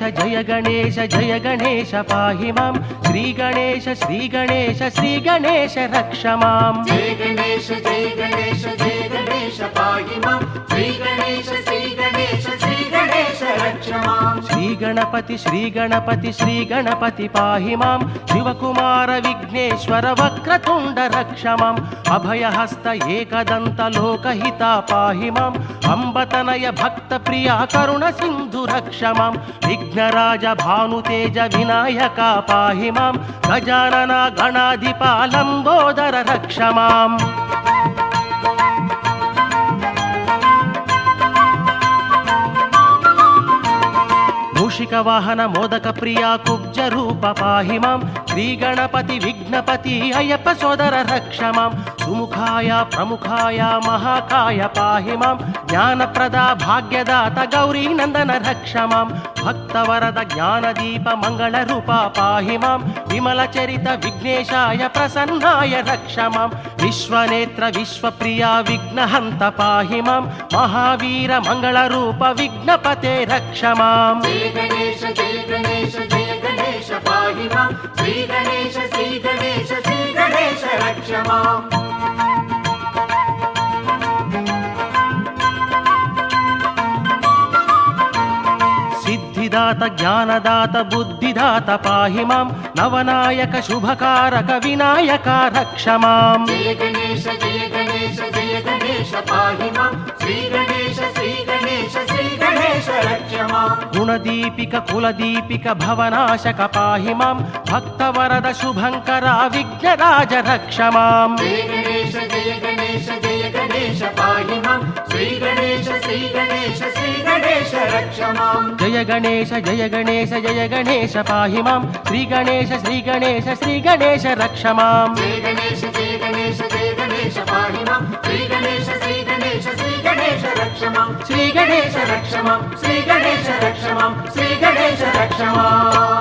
జయ గణేశ జయ గణేశ పాహి మాం. శ్రీ గణేశ శ్రీ గణేశ శ్రీ గణేశ రక్ష మాం. జయ గణేశ జయ గణేశ జయ గణేశ పాహి శ్రీ గణపతి శ్రీ గణపతి శ్రీ గణపతి పాహి మాం. శివకుమార విఘ్నేశ్వర వక్రతుండ రక్షమాం అభయహస్త ఏకదంత లోకహిత పాహి మాం. అంబతనయ భక్త ప్రియ కరుణ సింధు రక్షమాం విఘ్నరాజ భానుతేజ వినాయక పాహి మాం. గజానన గణాధిపాలంబోదర రక్షమాం మూషిక వాహన మోదక ప్రియా కుబ్జ రూప పాహి మాం శ్రీ గణపతి విఘ్నపతి అయ్యప్ప సోదర రక్ష మాం సుముఖాయ ప్రముఖాయ మహాకాయ పాహి మాం జ్ఞానప్రద భాగ్యదాత గౌరీ నందన రక్ష మాం భక్తవరద జ్ఞానదీప మంగళ రూప పాహి మాం విమల చరిత విఘ్నేశాయ ప్రసన్నాయ రక్ష మాం విశ్వనేత్ర విశ్వప్రియ విఘ్నహంత పాహి మాం మహావీర మంగళ రూప విఘ్నపతే రక్ష మాం జయ గణేశ జయ గణేశ జయ గణేశ పాహి మాం శ్రీ గణేశ శ్రీ గణేశ శ్రీ గణేశ రక్ష మాం సిద్ధిదాత జ్ఞానదాత బుద్ధిదాత పాహి మాం. నవనాయక శుభకారక వినాయక రక్ష మాం. జయ గణేశ జయ గణేశ జయ గణేశ పాహి మాం. శ్రీ గణేశ శ్రీ గణేశ శ్రీ గణేశ రక్ష మాం. గుణదీపిక కులదీపిక భవనాశక పాహి మాం. భక్తవరద శుభంకర విఘ్నరాజ రక్ష మాం. జయ గణేశ జయ గణేశ జయ గణేశ పాహి మాం. శ్రీ గణేశ శ్రీ గణేశ జయ గణేశ జయ గణేశ జయ గణేశ పాహి మాం. శ్రీ గణేశ శ్రీ గణేశ శ్రీ గణేశ రక్ష మాం జయ గణేశ జయ గణేశ జయ గణేశ పాహి మాం. శ్రీ గణేశ శ్రీ గణేశ శ్రీ గణేశ రక్ష మాం శ్రీ గణేశ రక్ష మాం శ్రీ గణేశ రక్ష మాం శ్రీ గణేశ రక్ష మాం